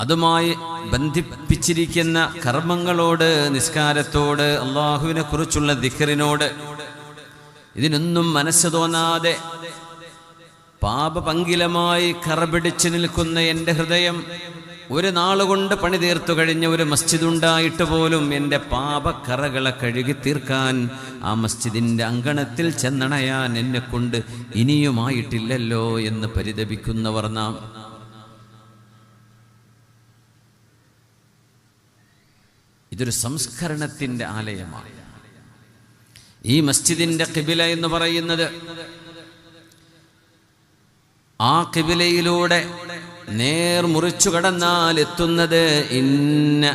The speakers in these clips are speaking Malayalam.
അതുമായി ബന്ധിപ്പിച്ചിരിക്കുന്ന കർമ്മങ്ങളോട് നിസ്കാരത്തോട് അള്ളാഹുവിനെ കുറിച്ചുള്ള ദിഖറിനോട് ഇതിനൊന്നും മനസ്സ് തോന്നാതെ പാപപങ്കിലമായി കറപിടിച്ചു നിൽക്കുന്ന എന്റെ ഹൃദയം ഒരു നാളുകൊണ്ട് പണി തീർത്തു കഴിഞ്ഞ ഒരു മസ്ജിദ് ഉണ്ടായിട്ട് പോലും എന്റെ പാപക്കറകളെ കഴുകി തീർക്കാൻ ആ മസ്ജിദിന്റെ അങ്കണത്തിൽ ചെന്നണയാൻ എന്നെ കൊണ്ട് ഇനിയുമായിട്ടില്ലല്ലോ എന്ന് പരിതപിക്കുന്നവർ നാം ഇതൊരു സംസ്കരണത്തിന്റെ ആലയമാണ്. ഈ മസ്ജിദിന്റെ കിബില എന്ന് പറയുന്നത് ആ കിബിലയിലൂടെ നേർ മുറിച്ചു കടന്നാൽ എത്തുന്നത് ഇന്ന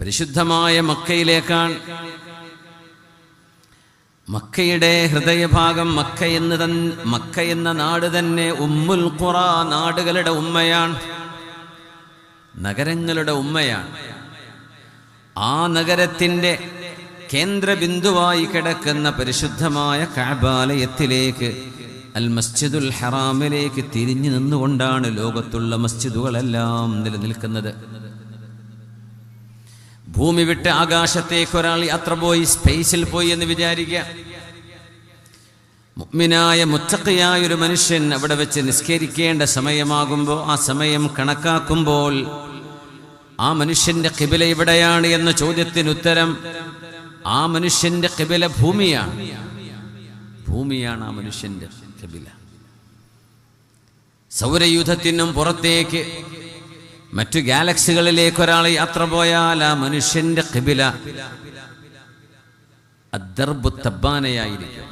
പരിശുദ്ധമായ മക്കയിലേക്കാണ് മക്കയുടെ ഹൃദയഭാഗം മക്ക എന്ന് തൻ മക്ക എന്ന നാട് തന്നെ ഉമ്മുൽ ഖുറ നാടുകളുടെ ഉമ്മയാണ്. നഗരങ്ങളുടെ ഉമ്മയാണ്. ആ നഗരത്തിന്റെ കേന്ദ്രബിന്ദുവായി കിടക്കുന്ന പരിശുദ്ധമായ കാബാലയത്തിലേക്ക് അൽ മസ്ജിദുൽ ഹറാമിലേക്ക് തിരിഞ്ഞു നിന്നുകൊണ്ടാണ് ലോകത്തുള്ള മസ്ജിദുകളെല്ലാം നിലനിൽക്കുന്നത്. ഭൂമി വിട്ട് ആകാശത്തേക്ക് ഒരാൾ യാത്ര പോയി സ്പേസിൽ പോയി എന്ന് വിചാരിക്കുക. മുഗ്മിനായ മുത്തക്കയായ ഒരു മനുഷ്യൻ അവിടെ വെച്ച് നിസ്കരിക്കേണ്ട സമയമാകുമ്പോൾ ആ സമയം കണക്കാക്കുമ്പോൾ ആ മനുഷ്യന്റെ കിബില എവിടെയാണ് എന്ന ചോദ്യത്തിന് ഉത്തരം ആ മനുഷ്യന്റെ കിബില ഭൂമിയാണ്. ഭൂമിയാണ് ആ മനുഷ്യന്റെ കിബില സൗരയൂഥത്തിനും പുറത്തേക്ക് മറ്റു ഗാലക്സികളിലേക്ക് ഒരാൾ യാത്ര പോയാൽ ആ മനുഷ്യന്റെ കിബില അദ്ദർബു തബ്ബാനയായിരിക്കും.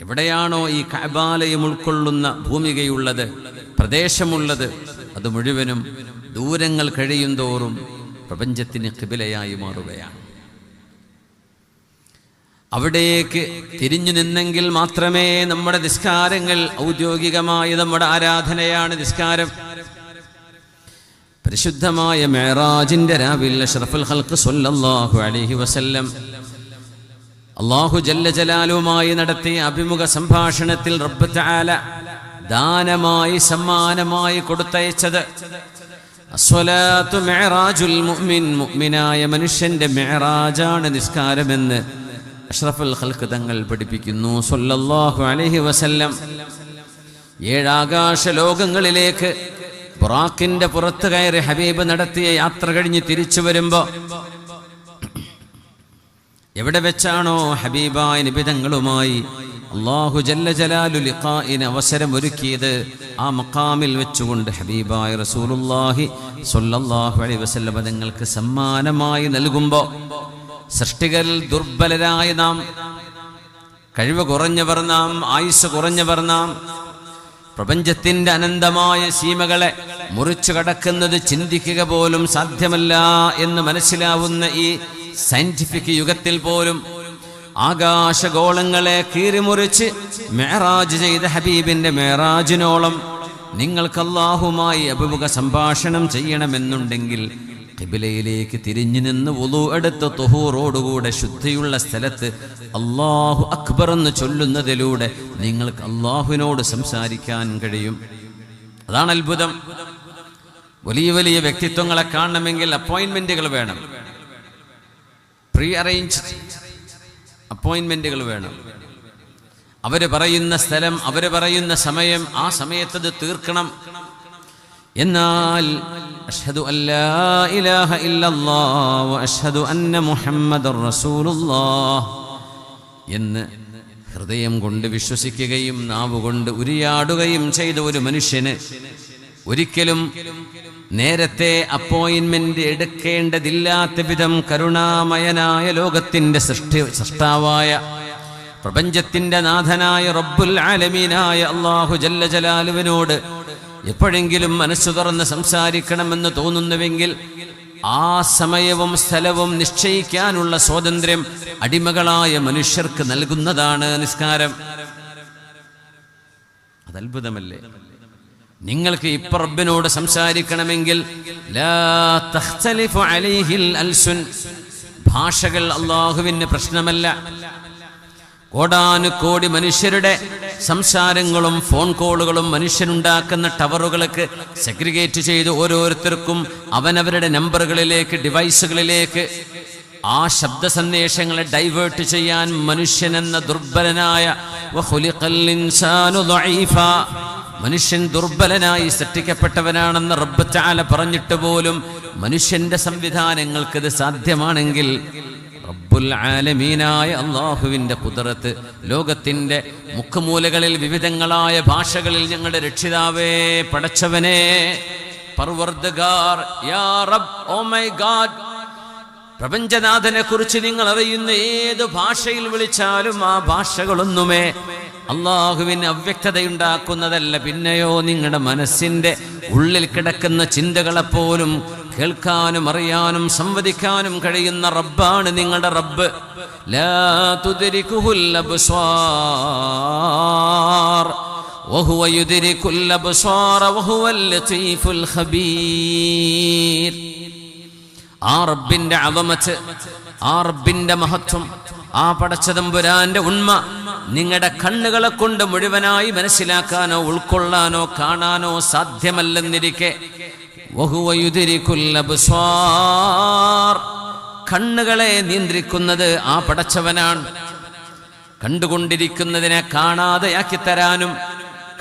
എവിടെയാണോ ഈ കബാലയം ഉൾക്കൊള്ളുന്ന ഭൂമികയുള്ളത് പ്രദേശമുള്ളത് അത് മുഴുവനും ദൂരങ്ങൾ കഴിയും തോറും പ്രപഞ്ചത്തിന് കിബിലയായി മാറുകയാണ്. അവിടേക്ക് തിരിഞ്ഞു നിന്നെങ്കിൽ മാത്രമേ നമ്മുടെ നിസ്കാരങ്ങൾ ഔദ്യോഗികമായ നമ്മുടെ ആരാധനയാണ് നിസ്കാരം. പരിശുദ്ധമായ മേറാജിന്റെ രാവിൽ അഷ്റഫുൽ ഹൽക്ക് സല്ലല്ലാഹു അലൈഹി വസല്ലം അള്ളാഹു ജല്ല ജലാലുമായി നടത്തിയ അഭിമുഖ സംഭാഷണത്തിൽ റബ്ബ് തആല ദാനമായി സമ്മാനമായി കൊടുത്തയച്ചത് അസ്വലാത്തു മെഹറാജുൽ മുഅ്മിൻ മുഅ്മിനായ മനുഷ്യന്റെ മെഹറാജാണ് നിസ്കാരമെന്ന് അഷ്റഫുൽ ഹൽക്ക് തങ്ങൾ പഠിപ്പിക്കുന്നു. സല്ലല്ലാഹു അലൈഹി വസല്ലം. ഏഴാകാശ ലോകങ്ങളിലേക്ക് ബുറാക്കിന്റെ പുറത്ത് കയറി ഹബീബ് നടത്തിയ യാത്ര കഴിഞ്ഞ് തിരിച്ചു വരുമ്പോ എവിടെ വെച്ചാണോ ഹബീബായ നിബിതങ്ങളുമായി അള്ളാഹു ജല്ല ജലാലു അവസരം ഒരുക്കിയത് ആ മക്കാമിൽ വെച്ചുകൊണ്ട് ഹബീബായ റസൂലുല്ലാഹി സൊല്ലാഹു അലൈഹി വസല്ലമ തങ്ങൾക്ക് സമ്മാനമായി നൽകുമ്പോൾ സൃഷ്ടികൾ ദുർബലരായ നാം കഴിവ് കുറഞ്ഞവർ നാം ആയുസ് കുറഞ്ഞവർ നാം പ്രപഞ്ചത്തിന്റെ അനന്തമായ സീമകളെ മുറിച്ചു കടക്കുന്നത് ചിന്തിക്കുക പോലും സാധ്യമല്ല എന്ന് മനസ്സിലാവുന്ന ഈ സയന്റിഫിക് യുഗത്തിൽ പോലും ആകാശഗോളങ്ങളെ കീറിമുറിച്ച് മേറാജ് ചെയ്ത ഹബീബിന്റെ മേറാജിനോളം നിങ്ങൾക്ക് അള്ളാഹുമായി അഭിമുഖ സംഭാഷണം ചെയ്യണമെന്നുണ്ടെങ്കിൽ കിബിലയിലേക്ക് തിരിഞ്ഞു നിന്ന് ഉളു എടുത്ത് തൊഹൂറോടുകൂടെ ശുദ്ധിയുള്ള സ്ഥലത്ത് അള്ളാഹു അക്ബർ എന്ന് ചൊല്ലുന്നതിലൂടെ നിങ്ങൾക്ക് അള്ളാഹുവിനോട് സംസാരിക്കാൻ കഴിയും. അതാണ് അത്ഭുതം വലിയ വലിയ വ്യക്തിത്വങ്ങളെ കാണണമെങ്കിൽ അപ്പോയിന്റ്മെന്റുകൾ വേണം. പ്രീ അറേഞ്ച് അപ്പോയിന്റ്മെന്റുകൾ വേണം. അവർ പറയുന്ന സ്ഥലം അവർ പറയുന്ന സമയം ആ സമയത്തത് തീർക്കണം. എന്നാൽ അഷ്ഹദു إله إلا ഇല്ലല്ലാഹ് വ അഷ്ഹദു അന്ന رسول الله എന്ന് ഹൃദയം കൊണ്ട് വിശ്വസിക്കുകയും നാവ് കൊണ്ട് ഉരിയാടുകയും ചെയ്ത ഒരു മനുഷ്യന് ഒരിക്കലും നേരത്തെ അപ്പോയിന്റ്മെന്റ് എടുക്കേണ്ടതില്ലാത്ത വിധം കരുണാമയനായ ലോകത്തിന്റെ സൃഷ്ടി സൃഷ്ടാവായ പ്രപഞ്ചത്തിന്റെ നാഥനായ റബ്ബുൽ ആലമീനായ അള്ളാഹു ജല്ല ജലാലുവിനോട് എപ്പോഴെങ്കിലും മനസ്സു തുറന്ന് സംസാരിക്കണമെന്ന് തോന്നുന്നുവെങ്കിൽ ആ സമയവും സ്ഥലവും നിശ്ചയിക്കാനുള്ള സ്വാതന്ത്ര്യം അടിമകളായ മനുഷ്യർക്ക് നൽകുന്നതാണ് നിസ്കാരം. അത് അത്ഭുതമല്ലേ നിങ്ങൾക്ക് ഇപ്പൊ റബ്ബിനോട് സംസാരിക്കണമെങ്കിൽ ഭാഷകൾ അള്ളാഹുവിന് പ്രശ്നമല്ല. കോടാനുകോടി മനുഷ്യരുടെ സംസാരങ്ങളും ഫോൺ കോളുകളും മനുഷ്യനുണ്ടാക്കുന്ന ടവറുകളൊക്കെ സെഗ്രിഗേറ്റ് ചെയ്ത് ഓരോരുത്തർക്കും അവനവരുടെ നമ്പറുകളിലേക്ക് ഡിവൈസുകളിലേക്ക് ആ ശബ്ദ സന്ദേശങ്ങളെ ഡൈവേർട്ട് ചെയ്യാൻ മനുഷ്യനെന്ന ദുർബലനായ. മനുഷ്യൻ ദുർബലനായി സൃഷ്ടിക്കപ്പെട്ടവനാണെന്ന് റബ്ബ് ചാല പറഞ്ഞിട്ട് പോലും മനുഷ്യന്റെ സംവിധാനങ്ങൾക്കിത് സാധ്യമാണെങ്കിൽ റബ്ബുൽ ആലമീനായ അള്ളാഹുവിന്റെ കുതിരത്ത് ലോകത്തിന്റെ മുക്കുമൂലകളിൽ വിവിധങ്ങളായ ഭാഷകളിൽ ഞങ്ങളുടെ രക്ഷിതാവേ പടച്ചവനെ യാ റബ് ഓ മൈ പ്രപഞ്ചനാഥനെ കുറിച്ച് നിങ്ങൾ അറിയുന്ന ഏത് ഭാഷയിൽ വിളിച്ചാലും ആ ഭാഷകളൊന്നുമേ അള്ളാഹുവിന് അവ്യക്തതയുണ്ടാക്കുന്നതല്ല. പിന്നെയോ നിങ്ങളുടെ മനസ്സിന്റെ ഉള്ളിൽ കിടക്കുന്ന ചിന്തകളെപ്പോലും കേൾക്കാനും അറിയാനും സംവദിക്കാനും കഴിയുന്ന റബ്ബാണ് നിങ്ങളുടെ റബ്ബ്. ആ റബ്ബിന്റെ അവമച്ച് ആ റബ്ബിന്റെ മഹത്വം ആ പടച്ചതമ്പുരാന്റെ ഉണ്മ നിങ്ങളുടെ കണ്ണുകളെ കൊണ്ട് മുഴുവനായി മനസ്സിലാക്കാനോ ഉൾക്കൊള്ളാനോ കാണാനോ സാധ്യമല്ലെന്നിരിക്കെ കണ്ണുകളെ നിയന്ത്രിക്കുന്നത് ആ പടച്ചവനാണ്. കണ്ടുകൊണ്ടിരിക്കുന്നതിനെ കാണാതെയാക്കി തരാനും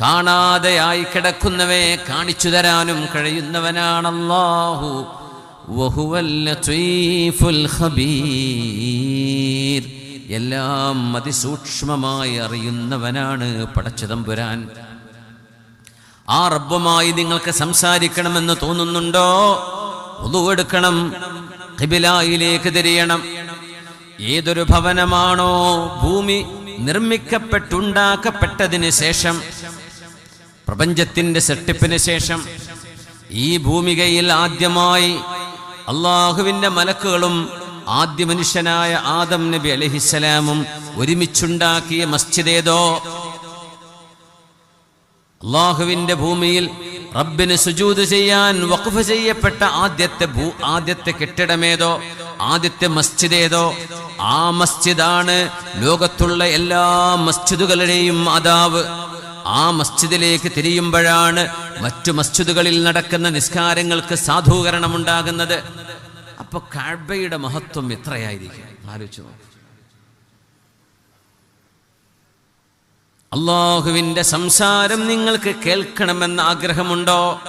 കാണാതെയായി കിടക്കുന്നവയെ കാണിച്ചു തരാനും കഴിയുന്നവനാണ് അല്ലാഹു വഹുവൽ ലത്തീഫുൽ ഖബീർ എല്ലാം അതിസൂക്ഷ്മമായി അറിയുന്നവനാണ് പടച്ചതമ്പുരാൻ. ആ റബ്ബുമായി നിങ്ങൾക്ക് സംസാരിക്കണമെന്ന് തോന്നുന്നുണ്ടോ? എടുക്കണം. കിബിലായിലേക്ക് തിരിയണം. ഏതൊരു ഭവനമാണോ ഭൂമി നിർമ്മിക്കപ്പെട്ടുണ്ടാക്കപ്പെട്ടതിന് ശേഷം പ്രപഞ്ചത്തിന്റെ സെട്ടിപ്പിന് ശേഷം ഈ ഭൂമികയിൽ ആദ്യമായി അള്ളാഹുവിന്റെ മലക്കുകളും ആദ്യ മനുഷ്യനായ ആദം നബി അലഹിസ്സലാമും ഒരുമിച്ചുണ്ടാക്കിയ മസ്ജിദ് ഏതോ? അള്ളാഹുവിന്റെ ഭൂമിയിൽ റബ്ബിന് സുജൂത് ചെയ്യാൻ വഖഫ് ചെയ്യപ്പെട്ട ആദ്യത്തെ ഭൂ ആദ്യത്തെ കെട്ടിടമേതോ ആദ്യത്തെ മസ്ജിദ് ഏതോ ആ മസ്ജിദാണ് ലോകത്തുള്ള എല്ലാ മസ്ജിദുകളുടെയും മാതാവ്. ആ മസ്ജിദിലേക്ക് തിരിയുമ്പോഴാണ് മറ്റു മസ്ജിദുകളിൽ നടക്കുന്ന നിസ്കാരങ്ങൾക്ക് സാധൂകരണമുണ്ടാകുന്നത്. അപ്പൊ കാഴ്ബയുടെ മഹത്വം എത്രയായിരിക്കും? ആലോചിച്ചു അള്ളാഹുവിന്റെ സംസാരം നിങ്ങൾക്ക് കേൾക്കണമെന്ന് ആഗ്രഹമുണ്ടോ?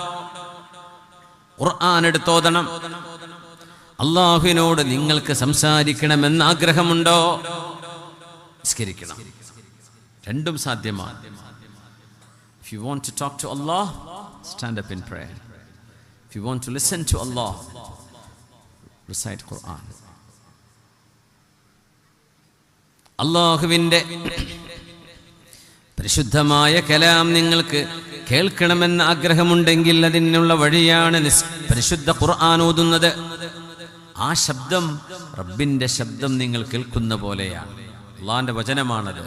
ഖുർആൻ അള്ളാഹുവിനോട് നിങ്ങൾക്ക് സംസാരിക്കണമെന്ന് ആഗ്രഹമുണ്ടോ? നിസ്കരിക്കണം. രണ്ടും സാധ്യമാണ്. If you want to talk to Allah, stand up in prayer. If you want to listen to Allah, recite Quran. അള്ളാഹുവിന്റെ പരിശുദ്ധമായ കലാം നിങ്ങൾക്ക് കേൾക്കണമെന്ന് ആഗ്രഹമുണ്ടെങ്കിൽ അതിനുള്ള വഴിയാണ് പരിശുദ്ധ ഖുർആൻ ഓതുന്നത്. ആ ശബ്ദം റബ്ബിന്റെ ശബ്ദം നിങ്ങൾ കേൾക്കുന്ന പോലെയാണ്. അള്ളാന്റെ വചനമാണത്.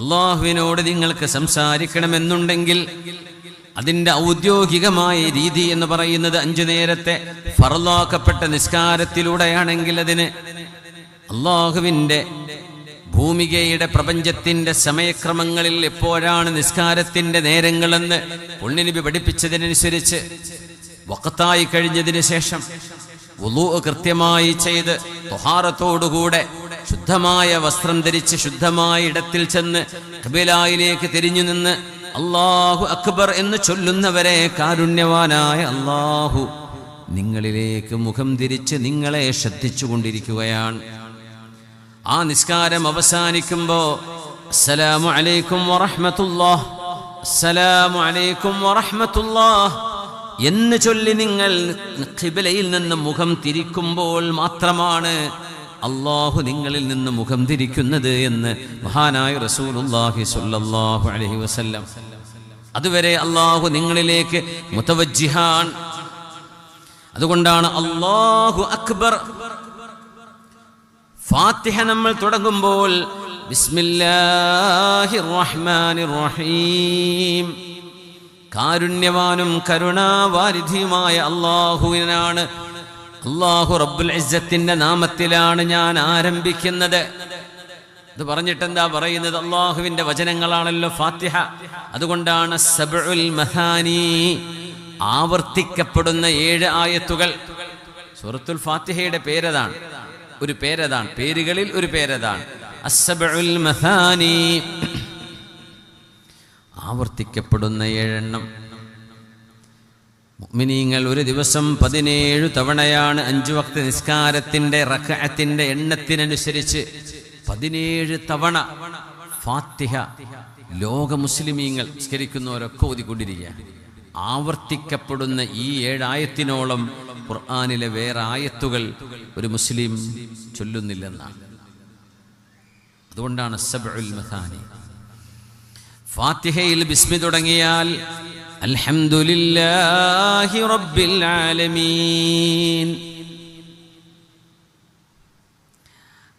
അള്ളാഹുവിനോട് നിങ്ങൾക്ക് സംസാരിക്കണമെന്നുണ്ടെങ്കിൽ അതിന്റെ ഔദ്യോഗികമായ രീതി എന്ന് പറയുന്നത് അഞ്ചു നേരത്തെ ഫറലാക്കപ്പെട്ട നിസ്കാരത്തിലൂടെയാണെങ്കിൽ അതിന് അള്ളാഹുവിന്റെ ഭൂമികയുടെ പ്രപഞ്ചത്തിന്റെ സമയക്രമങ്ങളിൽ എപ്പോഴാണ് നിസ്കാരത്തിന്റെ നേരങ്ങളെന്ന് പുണ്യനബി പഠിപ്പിച്ചതിനനുസരിച്ച് വക്കത്തായി കഴിഞ്ഞതിന് ശേഷം കൃത്യമായി ചെയ്ത് തൊഹാറത്തോടുകൂടെ ശുദ്ധമായ വസ്ത്രം ധരിച്ച് ശുദ്ധമായ ഇടത്തിൽ ചെന്ന് കബിലായിലേക്ക് തിരിഞ്ഞു നിന്ന് അള്ളാഹു അക്ബർ എന്ന് ചൊല്ലുന്നവരെ കാരുണ്യവാനായ അള്ളാഹു നിങ്ങളിലേക്ക് മുഖം തിരിച്ച് നിങ്ങളെ ശ്രദ്ധിച്ചു കൊണ്ടിരിക്കുകയാണ് ആ നിസ്കാരം അവസാനിക്കുമ്പോ അസ്സലാമു അലൈക്കും വറഹ്മത്തുള്ളാഹ് അസ്സലാമു അലൈക്കും വറഹ്മത്തുള്ളാഹ് എന്ന് ചൊല്ലി നിങ്ങൾ ഖിബലയിൽ നിന്ന് മുഖം തിരിക്കുമ്പോൾ മാത്രമാണ് അള്ളാഹു നിങ്ങളിൽ നിന്ന് മുഖം തിരിക്കുന്നത് എന്ന് മഹാനായ റസൂലുള്ളാഹി സ്വല്ലല്ലാഹു അലൈഹി വസല്ലം. അതുവരെ അള്ളാഹു നിങ്ങളിലേക്ക് മുതവജ്ജിഹാൻ. അതുകൊണ്ടാണ് അള്ളാഹു അക്ബർ ഫാത്തിഹ നമ്മൾ തുടങ്ങുമ്പോൾ കാരുണ്യവാനും കരുണാവാരിധിയുമായ അള്ളാഹുവിനാണ്. അള്ളാഹു റബ്ബുൽ ഇസ്സത്തിന്റെ നാമത്തിലാണ് ഞാൻ ആരംഭിക്കുന്നത്. ഇത് പറഞ്ഞിട്ട് എന്താ പറയുന്നത്? അള്ളാഹുവിന്റെ വചനങ്ങളാണല്ലോ ഫാത്തിഹ. അതുകൊണ്ടാണ് സബുൽ മഹാനി ആവർത്തിക്കപ്പെടുന്ന ഏഴ് ആയത്തുകൾ. സൂറത്തുൽ ഫാത്തിഹയുടെ പേരതാണ്. ഒരു പേരതാണ്. പേരുകളിൽ ഒരു പേരതാണ്. ആവർത്തിക്കപ്പെടുന്ന ഏഴെണ്ണം. മിനിങ്ങൾ ഒരു ദിവസം പതിനേഴ് തവണയാണ് അഞ്ചു വക്ത നിസ്കാരത്തിന്റെ റഖത്തിന്റെ എണ്ണത്തിനനുസരിച്ച് പതിനേഴ് തവണ ഫാത്തിഹ ലോക മുസ്ലിമീങ്ങൾ സ്കരിക്കുന്നവരൊക്കെ ഓതിക്കൊണ്ടിരിക്കുക ആവർത്തിക്കപ്പെടുന്ന ഈ ഏഴായത്തിനോളം ഖുർആാനിലെ വേറെ ആയത്തുകൾ ഒരു മുസ്ലിം ചൊല്ലുന്നില്ലെന്നാണ്. അതുകൊണ്ടാണ് സബ്ഉൽ മഥാനി ഫാത്തിഹയിൽ ബിസ്മി തുടങ്ങിയാൽ അൽഹംദുലില്ലാഹി റബ്ബിൽ ആലമീൻ.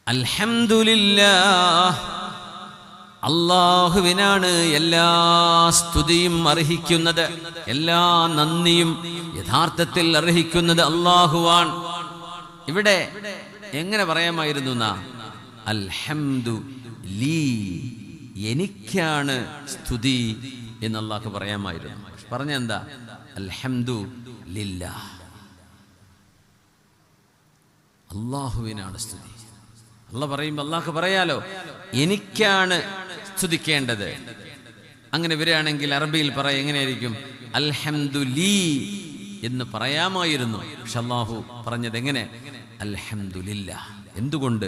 അൽഹംദുലില്ലാഹ് അള്ളാഹുവിനാണ് എല്ലാ സ്തുതിയും അർഹിക്കുന്നത് എല്ലാ നന്ദിയും യഥാർത്ഥത്തിൽ അർഹിക്കുന്നത് അള്ളാഹുവാൻ ഇവിടെ എങ്ങനെ പറയാമായിരുന്നു അൽഹംദു ലീ എനിക്കാണ് സ്തുതി എന്ന് അള്ളാഹ് പറയാമായിരുന്നു. പറഞ്ഞ എന്താ? അൽഹംദു ലില്ലാ. അള്ളാഹുവിനാണ് സ്തുതി. അള്ള പറയുമ്പോൾ അള്ളാഹ് പറയാലോ എനിക്കാണ് സ്തുതിക്കേണ്ടത് അങ്ങനെ വരികയാണെങ്കിൽ അറബിയിൽ പറയാം എങ്ങനെയായിരിക്കും? അൽഹംദുലി എന്ന് പറയാമായിരുന്നു. പക്ഷെ പറഞ്ഞത് എങ്ങനെ? അൽഹംദുലില്ല. എന്തുകൊണ്ട്?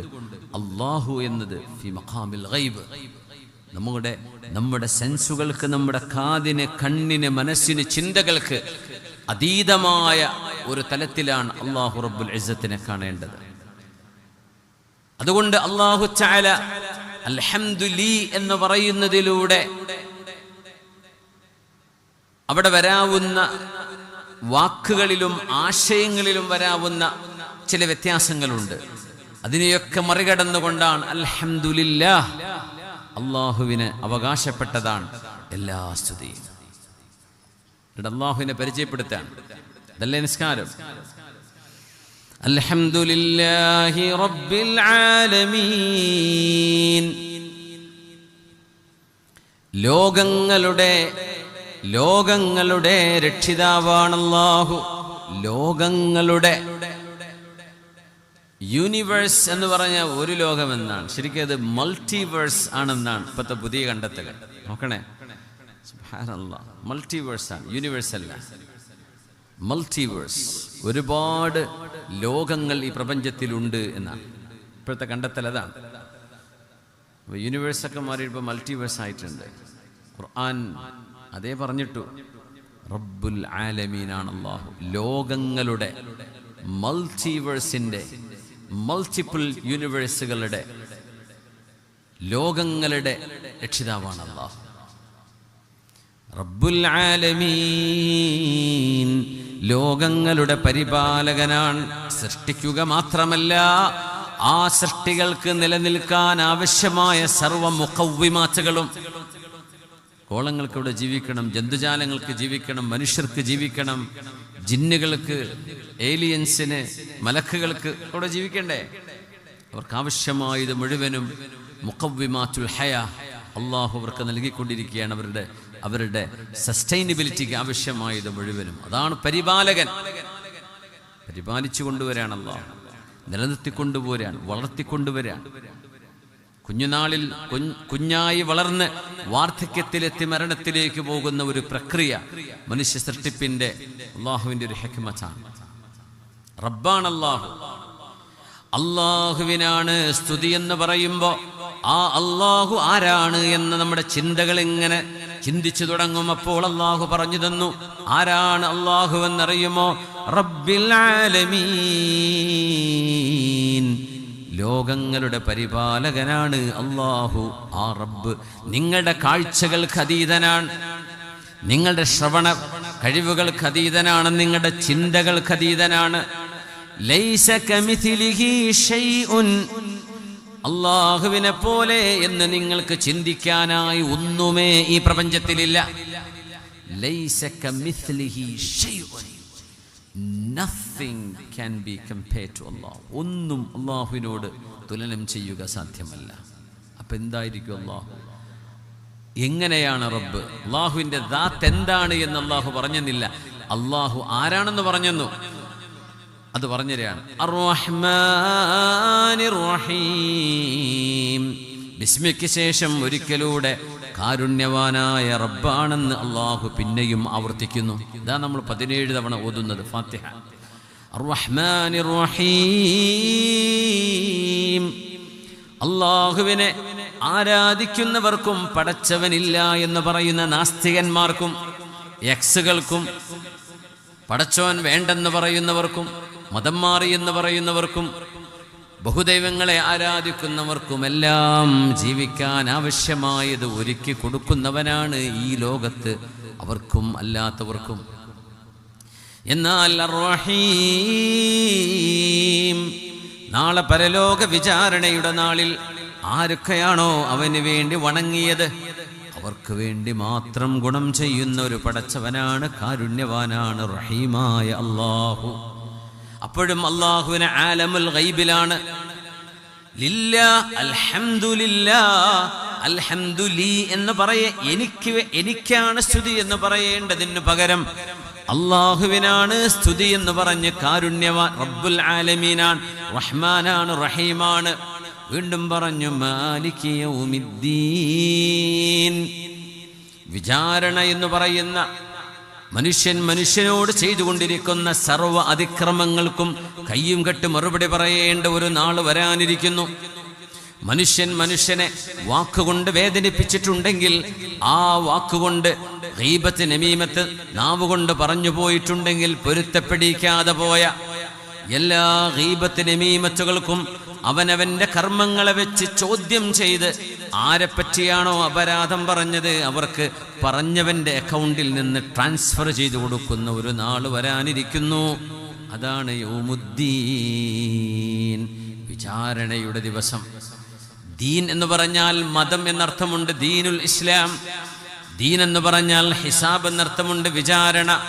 അള്ളാഹു എന്നത് ഗൈബ്. നമ്മുടെ നമ്മുടെ സെൻസുകൾക്ക് നമ്മുടെ കാതിന് കണ്ണിന് മനസ്സിന് ചിന്തകൾക്ക് അതീതമായ ഒരു തലത്തിലാണ് അള്ളാഹു റബ്ബുൽ ഇസത്തിനെ കാണേണ്ടത്. അതുകൊണ്ട് അള്ളാഹു ചാല അൽഹംദുലി എന്ന് പറയുന്നതിലൂടെ അവിടെ വരാവുന്ന വാക്കുകളിലും ആശയങ്ങളിലും വരാവുന്ന ചില വ്യത്യാസങ്ങളുണ്ട്. അതിനെയൊക്കെ മറികടന്നുകൊണ്ടാണ് അൽഹംദുലില്ല അള്ളാഹുവിന് അവകാശപ്പെട്ടതാണ്. എല്ലാ സ്തുതിയും. അള്ളാഹുവിനെ പരിചയപ്പെടുത്താൻ. അതല്ലേ നിസ്കാരം? അൽഹംദുലില്ലാഹി رب العالمين ലോകങ്ങളുടെ ലോകങ്ങളുടെ രക്ഷിതാവാണ് അല്ലാഹു ലോകങ്ങളുടെ യൂണിവേഴ്സ് എന്ന് പറഞ്ഞ ഒരു ലോകം എന്നാണ് ശരിക്കും അത് മൾട്ടിവേഴ്സ് ആണെന്നാണ് ഇപ്പോഴത്തെ പുതിയ കണ്ടെത്തൽ നോക്കണേ. മൾട്ടിവേഴ്സ് ആണ് യൂണിവേഴ്സ് അല്ല മൾട്ടിവേഴ്സ് ഒരുപാട് ലോകങ്ങൾ ഈ പ്രപഞ്ചത്തിലുണ്ട് എന്നാണ്. ഇപ്പോഴത്തെ കണ്ടെത്തൽ അതാണ്. യൂണിവേഴ്സൊക്കെ മാറിയപ്പോൾ മൾട്ടിവേഴ്സ് ആയിട്ടുണ്ട്. ഖുർആൻ അതേ പറഞ്ഞിട്ടു. റബ്ബുൽ ആലമീനാണ് അള്ളാഹു ലോകങ്ങളുടെ മൾട്ടിവേഴ്സിന്റെ മൾട്ടിപ്പിൾ യൂണിവേഴ്സുകളുടെ ലോകങ്ങളുടെ രക്ഷിതാവാണ് അള്ളാഹു റബ്ബുൽ ആലമീൻ ലോകങ്ങളുടെ പരിപാലകനാണ്. സൃഷ്ടിക്കുക മാത്രമല്ല ആ സൃഷ്ടികൾക്ക് നിലനിൽക്കാൻ ആവശ്യമായ സർവ മുഖവിമാറ്റുകളും കോളങ്ങൾക്ക് ഇവിടെ ജീവിക്കണം ജന്തുജാലങ്ങൾക്ക് ജീവിക്കണം മനുഷ്യർക്ക് ജീവിക്കണം ജിന്നുകൾക്ക് ഏലിയൻസിന് മലക്കുകൾക്ക് അവിടെ ജീവിക്കണ്ടേ? അവർക്ക് ആവശ്യമായത് മുഴുവനും മുഖവിമാറ്റുൽ ഹയ. അള്ളാഹു അവർക്ക് നൽകിക്കൊണ്ടിരിക്കുകയാണ് അവരുടെ അവരുടെ സസ്റ്റൈനബിലിറ്റിക്ക് ആവശ്യമായത് മുഴുവനും. അതാണ് പരിപാലകൻ. പരിപാലിച്ചു കൊണ്ടുവരാണല്ലോ നിലനിർത്തിക്കൊണ്ടുപോരാണ് വളർത്തിക്കൊണ്ടുവരാൻ. കുഞ്ഞുനാളിൽ കുഞ്ഞായി വളർന്ന് വാർദ്ധക്യത്തിലെത്തി മരണത്തിലേക്ക് പോകുന്ന ഒരു പ്രക്രിയ മനുഷ്യ സൃഷ്ടിപ്പിന്റെ അള്ളാഹുവിന്റെ ഒരു ഹെക്മത്താണ്. റബ്ബാണ് അള്ളാഹു. അള്ളാഹുവിനാണ് സ്തുതി എന്ന് പറയുമ്പോ ആ അള്ളാഹു ആരാണ് എന്ന് നമ്മുടെ ചിന്തകൾ ഇങ്ങനെ ചിന്തിച്ചു തുടങ്ങും. അപ്പോൾ അള്ളാഹു പറഞ്ഞു തന്നു ആരാണ് അള്ളാഹു എന്നറിയുമോ? റബ്ബിൽ ലോകങ്ങളുടെ പരിപാലകനാണ് അള്ളാഹു. ആ റബ്ബ് നിങ്ങളുടെ കാഴ്ചകൾക്ക് അതീതനാണ്. നിങ്ങളുടെ ശ്രവണ കഴിവുകൾക്ക് അതീതനാണ്. നിങ്ങളുടെ ചിന്തകൾക്ക് അതീതനാണ്. ലൈസ അള്ളാഹുവിനെ പോലെ എന്ന് നിങ്ങൾക്ക് ചിന്തിക്കാനായി ഒന്നുമേ ഈ പ്രപഞ്ചത്തിലില്ല. Nothing can be compare to Allah ഒന്നും അള്ളാഹുവിനോട് തുലനം ചെയ്യുക സാധ്യമല്ല. അപ്പൊ എന്തായിരിക്കും അള്ളാഹു എങ്ങനെയാണ് റബ്ബ്? അള്ളാഹുവിന്റെ ദാത്ത് എന്താണ് എന്ന് അള്ളാഹു പറഞ്ഞെന്നില്ല. അള്ളാഹു ആരാണെന്ന് പറഞ്ഞെന്നു? അത് അർ-റഹ്മാനിർ റഹീം. ബിസ്മിക്ക് ശേഷം ഒരിക്കലൂടെ കാരുണ്യവാനായ റബ്ബാണെന്ന് അള്ളാഹു പിന്നെയും ആവർത്തിക്കുന്നു. ഇതാ നമ്മൾ പതിനേഴ് തവണ ഓതുന്നത് ഫാത്തിഹ. അള്ളാഹുവിനെ ആരാധിക്കുന്നവർക്കും പടച്ചവനില്ല എന്ന് പറയുന്ന നാസ്തികന്മാർക്കും എക്സുകൾക്കും പടച്ചോൻ വേണ്ടെന്ന് പറയുന്നവർക്കും മതം മാറി എന്ന് പറയുന്നവർക്കും ബഹുദൈവങ്ങളെ ആരാധിക്കുന്നവർക്കുമെല്ലാം ജീവിക്കാൻ ആവശ്യമായത് ഒരുക്കി കൊടുക്കുന്നവനാണ് ഈ ലോകത്ത് അവർക്കും അല്ലാത്തവർക്കും. എന്നാൽ നാളെ പരലോക വിചാരണയുടെ നാളിൽ ആരൊക്കെയാണോ അവന് വേണ്ടി വണങ്ങിയത്? അവർക്ക് വേണ്ടി മാത്രം ഗുണം ചെയ്യുന്ന ഒരു പടച്ചവനാണ് കാരുണ്യവാനാണ് റഹീമായ അള്ളാഹു അപ്പോഴും അള്ളാഹുവിന് ആലമുൽ ഗൈബിലാണ്. എന്ന് പറയേ എനിക്ക് എനിക്കാണ് സ്തുതി എന്ന് പറയേണ്ടതിന് പകരം അള്ളാഹുവിനാണ് സ്തുതി എന്ന് പറഞ്ഞ് കാരുണ്യവാൻ റബ്ബുൽ ആലമീനാണ് റഹ്മാനാണ് റഹീമാണ്. വീണ്ടും പറഞ്ഞു മാലിക്കിയ വിചാരണ എന്ന് പറയുന്ന മനുഷ്യൻ മനുഷ്യനോട് ചെയ്തുകൊണ്ടിരിക്കുന്ന സർവ അതിക്രമങ്ങൾക്കും കയ്യും കെട്ട് മറുപടി പറയേണ്ട ഒരു നാൾ വരാനിരിക്കുന്നു. മനുഷ്യൻ മനുഷ്യനെ വാക്കുകൊണ്ട് വേദനിപ്പിച്ചിട്ടുണ്ടെങ്കിൽ ആ വാക്കുകൊണ്ട് ഗീബത്ത് നമീമത്ത് നാവുകൊണ്ട് പറഞ്ഞു പോയിട്ടുണ്ടെങ്കിൽ പൊരുത്തപ്പെടിക്കാതെ പോയ എല്ലാ ഗീബത്ത് മീമച്ചുകൾക്കും അവനവന്റെ കർമ്മങ്ങളെ വെച്ച് ചോദ്യം ചെയ്ത് ആരെപ്പറ്റിയാണോ അപരാധം പറഞ്ഞത് അവർക്ക് പറഞ്ഞവന്റെ അക്കൗണ്ടിൽ നിന്ന് ട്രാൻസ്ഫർ ചെയ്തു കൊടുക്കുന്ന ഒരു നാൾ വരാനിരിക്കുന്നു. അതാണ് യോമുദ്ദീൻ. വിചാരണയുടെ ദിവസം. ദീൻ എന്ന് പറഞ്ഞാൽ മതം എന്നർത്ഥമുണ്ട് ദീനുൽ ഇസ്ലാം. ദീൻ എന്ന് പറഞ്ഞാൽ ഹിസാബ് എന്നർത്ഥമുണ്ട് വിചാരണ.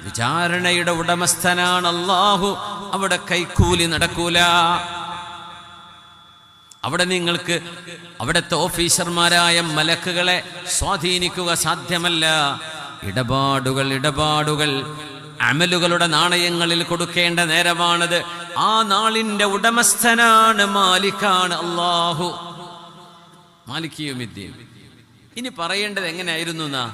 വിചാരണയുടെ ഉടമസ്ഥനാണ് അള്ളാഹു അവിടെ കൈക്കൂലി നടക്കൂല. അവിടെ നിങ്ങൾക്ക് അവിടുത്തെ ഓഫീസർമാരായ മലക്കുകളെ സ്വാധീനിക്കുക സാധ്യമല്ല. ഇടപാടുകൾ ഇടപാടുകൾ. അമലുകളുടെ നാണയങ്ങളിൽ കൊടുക്കേണ്ട നേരമാണത്. ആ നാളിന്റെ ഉടമസ്ഥനാണ് മാലിക്കാണ് അള്ളാഹു മാലിക്കിയും വിദ്യയും ഇനി പറയേണ്ടത് എങ്ങനെയായിരുന്നു എന്നാ?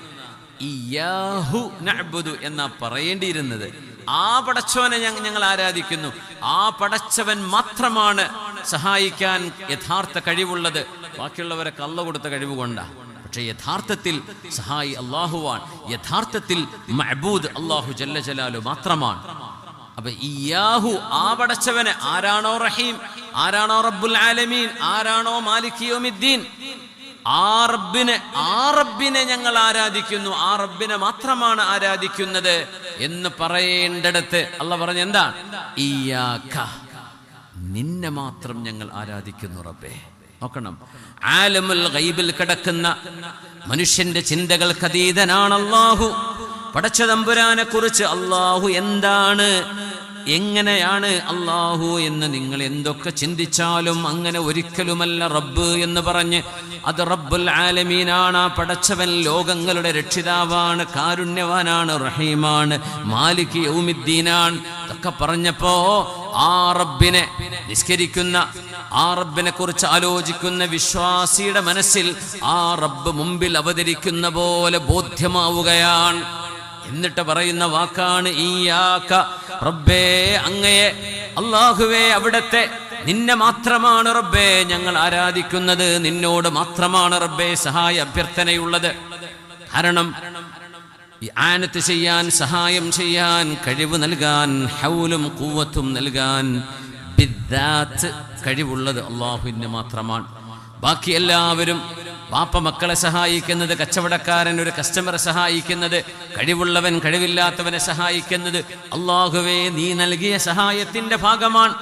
ഇയാഹു നഅ്ബുദു എന്നാ പറയേണ്ടിയിരുന്നത്. ആ പടച്ചവനെ ഞങ്ങൾ ആരാധിക്കുന്നു. ആ പടച്ചവൻ മാത്രമാണ് സഹായിക്കാൻ യഥാർത്ഥ കഴിവുള്ളത്. ബാക്കിയുള്ളവരെ കള്ള കൊടുത്ത കഴിവ് കൊണ്ടാ. പക്ഷെ യഥാർത്ഥത്തിൽ സഹായി അള്ളാഹുവാൻ യഥാർത്ഥത്തിൽ മഹബൂദ് അള്ളാഹു ജല്ല ജലാലു മാത്രമാണ്. അപ്പൊ ഇയാഹു ആ പടച്ചവന് ആരാണോ റഹീം ആരാണോ റബ്ബുൽ ആലമീൻ ആരാണോ മാലിക്കിയോമിദ്ദീൻ ആ റബ്ബിനെ ആ റബ്ബിനെ ഞങ്ങൾ ആരാധിക്കുന്നു. ആ റബ്ബിനെ മാത്രമാണ് ആരാധിക്കുന്നത് എന്ന് പറയേണ്ടടുത്ത് അല്ല പറഞ്ഞ എന്താ? നിന്നെ മാത്രം ഞങ്ങൾ ആരാധിക്കുന്നു റബ്ബേ. നോക്കണം. ആലമുൽ ഗൈബിൽ കിടക്കുന്ന മനുഷ്യന്റെ ചിന്തകൾക്ക് അതീതനാണ് അള്ളാഹു പടച്ച തമ്പുരാനെ കുറിച്ച് അള്ളാഹു എന്താണ് എങ്ങനെയാണ് അള്ളാഹു എന്ന് നിങ്ങൾ എന്തൊക്കെ ചിന്തിച്ചാലും അങ്ങനെ ഒരിക്കലുമല്ല റബ്ബ് എന്ന് പറഞ്ഞ് അത് റബ്ബുൽ ആലമീനാണ് ആ പടച്ചവൻ ലോകങ്ങളുടെ രക്ഷിതാവാണ് കാരുണ്യവാനാണ് റഹീമാണ് മാലിക് യൗമിദ്ദീനാണ് ഇതൊക്കെ പറഞ്ഞപ്പോ ആ റബ്ബിനെ നിസ്കരിക്കുന്ന ആ റബ്ബിനെ കുറിച്ച് ആലോചിക്കുന്ന വിശ്വാസിയുടെ മനസ്സിൽ ആ റബ്ബ് മുമ്പിൽ അവതരിക്കുന്ന പോലെ ബോധ്യമാവുകയാണ്. എന്നിട്ട് പറയുന്ന വാക്കാണ് ഈയാക്ക. റബ്ബേ അങ്ങയെ അള്ളാഹുവേ അവിടത്തെ. നിന്നെ മാത്രമാണ് റബ്ബേ ഞങ്ങൾ ആരാധിക്കുന്നത്. നിന്നോട് മാത്രമാണ് റബ്ബേ സഹായ അഭ്യർത്ഥനയുള്ളത്. കാരണം ആനത്ത് ചെയ്യാൻ സഹായം ചെയ്യാൻ കഴിവ് നൽകാൻ ഹൗലും കൂവത്തും നൽകാൻ കഴിവുള്ളത് അള്ളാഹുവിന് മാത്രമാണ്. ബാക്കി എല്ലാവരും വാപ്പ മക്കളെ സഹായിക്കുന്നത് കച്ചവടക്കാരൻ ഒരു കസ്റ്റമറെ സഹായിക്കുന്നത് കഴിവുള്ളവൻ കഴിവില്ലാത്തവനെ സഹായിക്കുന്നത് അള്ളാഹുവേ നീ നൽകിയ സഹായത്തിന്റെ ഭാഗമാണ്.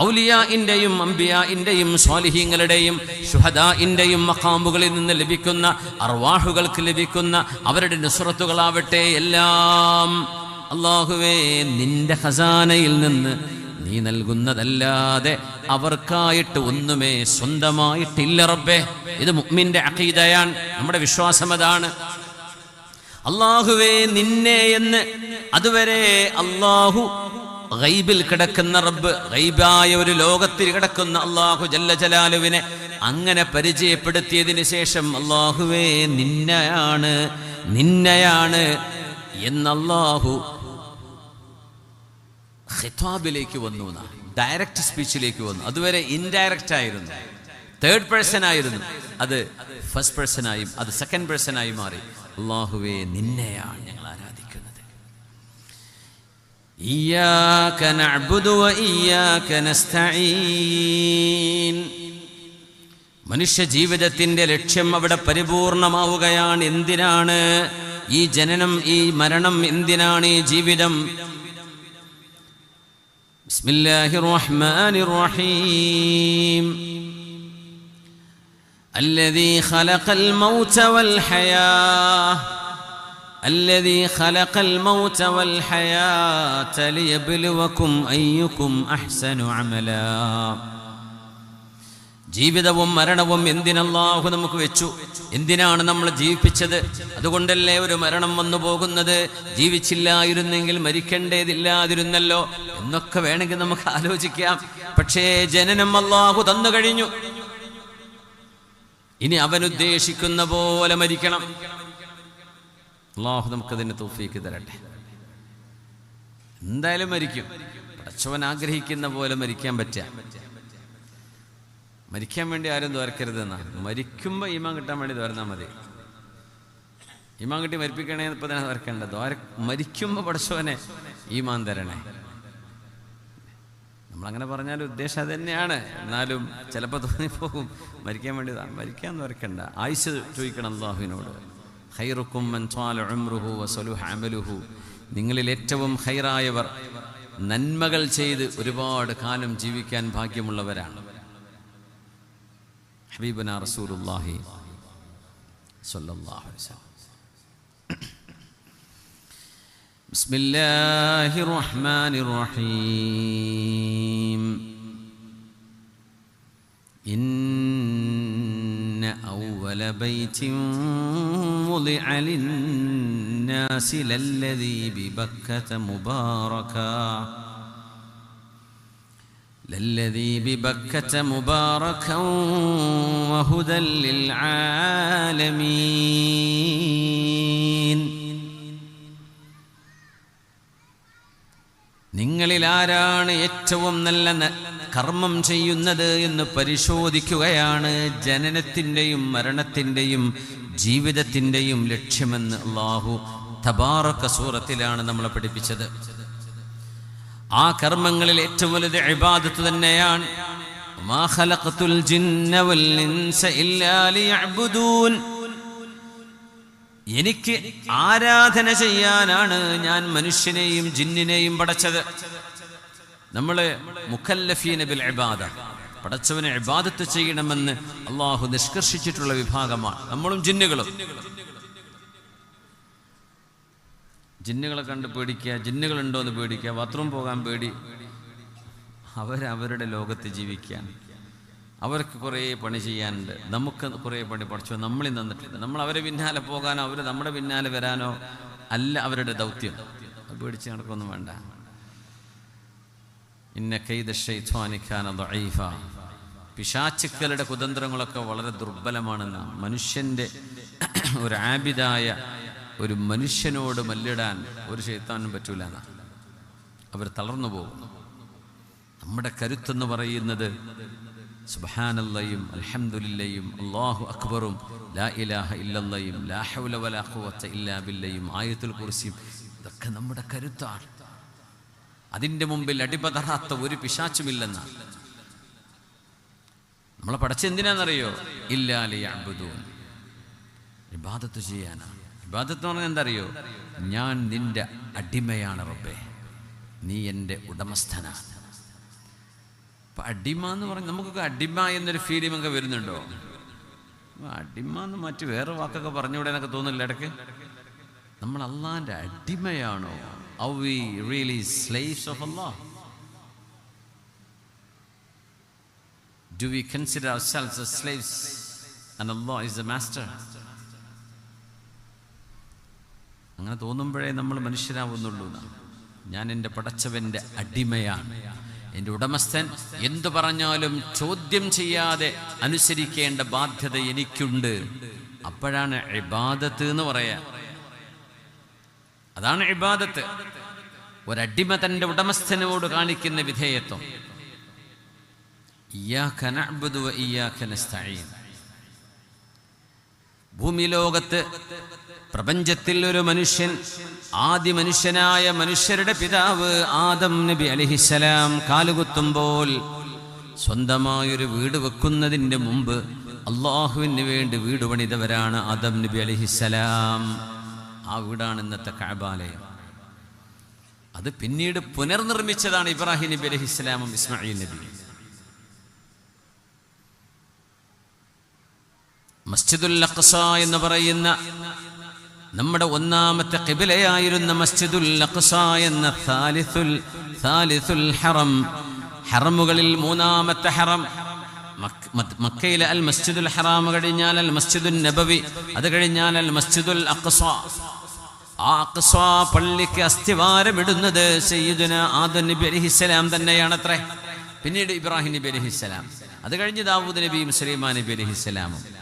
ഔലിയാഇന്റെയും അംബിയാഇന്റെയും സ്വാലിഹീങ്ങളുടെയും ഷുഹദാഇന്റെയും മഖാമുകളിൽ നിന്ന് ലഭിക്കുന്ന അർവാഹുകൾക്ക് ലഭിക്കുന്ന അവരുടെ നുസ്രത്തുകളാവട്ടെ എല്ലാം. അള്ളാഹുവേ നിന്റെ ഖസാനയിൽ നിന്ന് നീ നൽകുന്നതല്ലാതെ അവർക്കായിട്ട് ഒന്നുമേ സ്വന്തമായിട്ടില്ല റബ്ബേ. ഇത് മുഅ്മിന്റെ അഖീദയാണ് നമ്മുടെ വിശ്വാസം അതാണ്. അള്ളാഹുവേ നിന്നെ എന്ന് അതുവരെ അള്ളാഹു ഗൈബിൽ കിടക്കുന്ന റബ്ബ് ഗൈബായ ഒരു ലോകത്തിൽ കിടക്കുന്ന അള്ളാഹു ജല്ല ജലാലുവിനെ അങ്ങനെ പരിചയപ്പെടുത്തിയതിന് ശേഷം അള്ളാഹുവേ നിന്നയാണ് നിന്നയാണ് എന്നല്ലാഹു ഖിതാബിലേക്ക് വന്നു ഡയറക്റ്റ് സ്പീച്ചിലേക്ക് വന്നു. അതുവരെ ഇൻഡയറക്റ്റ് ആയിരുന്നു. തേർഡ് പേഴ്സൺ ആയിരുന്നു. അത് ഫസ്റ്റ് പേഴ്സൺ ആയും അത് സെക്കൻഡ് പേഴ്സൺ ആയി മാറി. അള്ളാഹുവേ നിന്നെയാണ് ഞങ്ങൾ ആരാധിക്കുന്നത്. മനുഷ്യ ജീവിതത്തിന്റെ ലക്ഷ്യം അവിടെ പരിപൂർണമാവുകയാണ്. എന്തിനാണ്? ഈ ജനനം ഈ മരണം എന്തിനാണ്? ഈ ജീവിതം بسم الله الرحمن الرحيم. الذي خلق الموت والحياة الذي خلق الموت والحياة ليبلوكم أيكم أحسن عملا. ജീവിതവും മരണവും എന്തിനല്ലാഹു നമുക്ക് വെച്ചു? എന്തിനാണ് നമ്മൾ ജീവിപ്പിച്ചത്? അതുകൊണ്ടല്ലേ ഒരു മരണം വന്നു പോകുന്നത്? ജീവിച്ചില്ലായിരുന്നെങ്കിൽ മരിക്കേണ്ടതില്ലാതിരുന്നല്ലോ എന്നൊക്കെ വേണമെങ്കിൽ നമുക്ക് ആലോചിക്കാം. പക്ഷേ ജനനം അള്ളാഹു തന്നു കഴിഞ്ഞു. ഇനി അവൻ ഉദ്ദേശിക്കുന്ന പോലെ മരിക്കണം. അള്ളാഹു നമുക്കതിന് തോഫീക്ക് തരട്ടെ. എന്തായാലും മരിക്കും. പടച്ചവൻ ആഗ്രഹിക്കുന്ന പോലെ മരിക്കാൻ പറ്റുക മരിക്കാൻ വേണ്ടി ആരും ദ്വാരക്കരുതെന്നാ. മരിക്കുമ്പോൾ ഈമാൻ കിട്ടാൻ വേണ്ടി ദ്വാരന്നാൽ മതി. ഈമാൻ കിട്ടി മരിപ്പിക്കണേ ഇപ്പൊ തന്നെ ദ്വാരക്കണ്ട. ദ്വാര മരിക്കുമ്പോൾ പഠിച്ചവനെ ഈമാൻ തരണേ. നമ്മളങ്ങനെ പറഞ്ഞാൽ ഉദ്ദേശം അത് തന്നെയാണ് എന്നാലും ചിലപ്പോൾ തോന്നിപ്പോകും. മരിക്കാൻ വേണ്ടി മരിക്കാൻ ദ്വാരക്കണ്ട. ആയുസ് ചോദിക്കണം അള്ളാഹുവിനോട്. ഹൈറുക്കും നിങ്ങളിൽ ഏറ്റവും ഹൈറായവർ നന്മകൾ ചെയ്ത് ഒരുപാട് കാലം ജീവിക്കാൻ ഭാഗ്യമുള്ളവരാണ്. حبيبنا رسول الله صلى الله عليه وسلم. بسم الله الرحمن الرحيم. إن أول بيت وضع للناس للذي ببكة مباركاً. للذي ببكة مباركا وهدى للعالمين നിങ്ങളിൽ ആരാണ് ഏറ്റവും നല്ല ന- കർമ്മം ചെയ്യുന്നത് എന്ന് പരിശോധിക്കുകയാണ് ജനനത്തിൻ്റെയും മരണത്തിൻ്റെയും ജീവിതത്തിൻ്റെയും ലക്ഷ്യമെന്ന് അള്ളാഹു തബാറക്ക സൂറത്തിലാണ് നമ്മളെ പഠിപ്പിച്ചത് ആ കർമ്മങ്ങളിൽ ഏറ്റവും വലുത് ഇബാദത്ത് തന്നെയാണ്. എനിക്ക് ആരാധന ചെയ്യാനാണ് ഞാൻ മനുഷ്യനെയും ജിന്നിനെയും പടച്ചത്. നമ്മൾ മുഖല്ലഫീന ബിൽ ഇബാദ. പടച്ചവനെ ഇബാദത്ത് ചെയ്യണമെന്ന് അള്ളാഹു നിഷ്കർഷിച്ചിട്ടുള്ള വിഭാഗമാണ്. നമ്മളും ജിന്നുകളും. ജിന്നുകളെ കണ്ട് പേടിക്കുക ജിന്നുകളുണ്ടോ എന്ന് പേടിക്കുക ബാത്റൂം പോകാൻ പേടി. അവരവരുടെ ലോകത്ത് ജീവിക്കാൻ അവർക്ക് കുറേ പണി ചെയ്യാനുണ്ട്. നമുക്ക് കുറേ പണി പഠിച്ചു. നമ്മളിൽ തന്നിട്ടുണ്ട് നമ്മൾ അവരെ പിന്നാലെ പോകാനോ അവർ നമ്മുടെ പിന്നാലെ വരാനോ അല്ല അവരുടെ ദൗത്യം. പേടിച്ച് നടക്കൊന്നും വേണ്ട. ഇന്ന കൈദ ഷൈത്വാനിഖാന ദഈഫ. പിശാച്ചുക്കളുടെ കുതന്ത്രങ്ങളൊക്കെ വളരെ ദുർബലമാണെന്ന് മനുഷ്യന്റെ ഒരു ആബിദായ ഒരു മനുഷ്യനോട് മല്ലിടാൻ ഒരു ശൈത്താനും പറ്റൂല അവർ തളർന്നു പോകും. നമ്മുടെ കരുത്തെന്ന് പറയുന്നത് സുബഹാനല്ലയും അൽഹംദുലില്ലയും അള്ളാഹു അക്ബറും ലാ ഇലാഹ ഇല്ലല്ലയും ലാ ഹൗല വലാ ഖുവത്ത ഇല്ലാ ബില്ലയും ആയത്തുൽ കുർസിയും ഇതൊക്കെ നമ്മുടെ കരുത്താണ്. അതിന്റെ മുമ്പിൽ അടിപതറാത്ത ഒരു പിശാച്ചുമില്ലെന്നാണ് നമ്മളെ പഠിച്ചെന്തിനാണെന്നറിയോ ഇല്ലാലി അബുദൂൻ ഇബാദത്ത് ചെയ്യാനാണ് ഇബാദത്ത് പറഞ്ഞാൽ എന്തറിയോ? ഞാൻ നിന്റെ അടിമയാണ് റബ്ബേ. നീ എന്റെ ഉടമസ്ഥനാണ് അപ്പം അടിമ എന്ന് പറഞ്ഞാൽ നമുക്കൊക്കെ അടിമ എന്നൊരു ഫീലിംഗ് ഒക്കെ വരുന്നുണ്ടോ? അടിമ എന്ന് മറ്റു വേറെ വാക്കൊക്കെ പറഞ്ഞുകൂടെ എന്നൊക്കെ തോന്നില്ല ഇടയ്ക്ക്? നമ്മൾ അള്ളാന്റെ അടിമയാണോ? Are we really slaves of Allah do we consider ourselves as slaves and Allah is the master? അങ്ങനെ തോന്നുമ്പോഴേ നമ്മൾ മനുഷ്യരാവുന്നുള്ളൂ. ഞാൻ എന്റെ പടച്ചവന്റെ അടിമയാണ്. എന്റെ ഉടമസ്ഥൻ എന്തു പറഞ്ഞാലും ചോദ്യം ചെയ്യാതെ അനുസരിക്കേണ്ട ബാധ്യത എനിക്കുണ്ട്. അപ്പോഴാണ് ഇബാദത്ത് എന്ന് പറയാ. അതാണ് ഇബാദത്ത്. ഒരടിമ തന്റെ ഉടമസ്ഥനോട് കാണിക്കുന്ന വിധേയത്വം. നസ്തഈൻ ഭൂമി ലോകത്ത് പ്രപഞ്ചത്തിൽ ഒരു മനുഷ്യൻ ആദ്യ മനുഷ്യനായ മനുഷ്യരുടെ പിതാവ് ആദം നബി അലിഹിസലാം കാലുകുത്തുമ്പോൾ സ്വന്തമായൊരു വീട് വെക്കുന്നതിന്റെ മുമ്പ് അള്ളാഹുവിന് വേണ്ടി വീട് പണിതവരാണ് ആദം നബി അലിഹിസലാം ആ വീടാണ് ഇന്നത്തെ കാബാലയം. അത് പിന്നീട് പുനർനിർമ്മിച്ചതാണ് ഇബ്രാഹിം നബി അലഹിസ്സലാമും ഇസ്മായിൽ നബിയും. മസ്ജിദുൽ അഖ്സ എന്ന് പറയുന്ന നമ്മുടെ ഒന്നാമത്തെ കിബിലയായിരുന്ന മസ്ജിദുൽ അഖ്സ എന്ന സാലിസുൽ സാലിസുൽ ഹറം ഹറമുകളിൽ മൂന്നാമത്തെ ഹറം. മക്ക- മക്കയിലെ അൽ മസ്ജിദുൽ ഹറാം കഴിഞ്ഞാൽ അൽ മസ്ജിദുൽ നബവി അത് കഴിഞ്ഞാൽ അൽ മസ്ജിദുൽ അഖ്സ. ആ അഖ്സ പള്ളിക്ക് അസ്ഥിവാരമിടുന്നത് സയ്യിദുന ആദം നബി തന്നെയാണ് തന്നെയാണത്രേ. പിന്നീട് ഇബ്രാഹിം നബി അലഹിസ്സലാം അത് കഴിഞ്ഞ് ദാവൂദ് നബിയും സുലൈമാൻ നബി അലൈഹിസ്സലാമും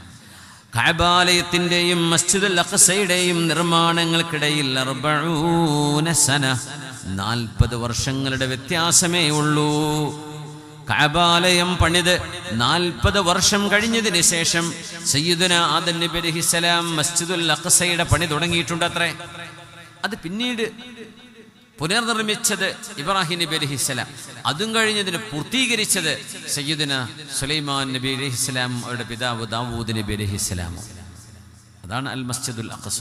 കഅബാലയത്തിന്റെയും മസ്ജിദുൽ അഖസയുടെയും നിർമ്മാണങ്ങൾക്കിടയിൽ നാൽപ്പത് വർഷങ്ങളുടെ വ്യത്യാസമേ ഉള്ളൂ. കാബാലയം പണിത് നാൽപ്പത് വർഷം കഴിഞ്ഞതിന് ശേഷം സയ്യിദുന ആദം നബി അലൈഹിസ്സലാം മസ്ജിദുൽ അഖസയുടെ പണി തുടങ്ങിയിട്ടുണ്ട് അത്രേ അത് പിന്നീട് പുനർനിർമ്മിച്ചത് ഇബ്രാഹിം നബി അലഹിസ്സലാം അതും കഴിഞ്ഞതിന് പൂർത്തീകരിച്ചത് സയ്യിദിന സുലൈമാൻ നബി അലഹിസ്സലാം അവരുടെ പിതാവ് ദാവൂദ് നബി അലഹിസ്സലാമും അതാണ് അൽ മസ്ജിദുൽ അഖ്സ.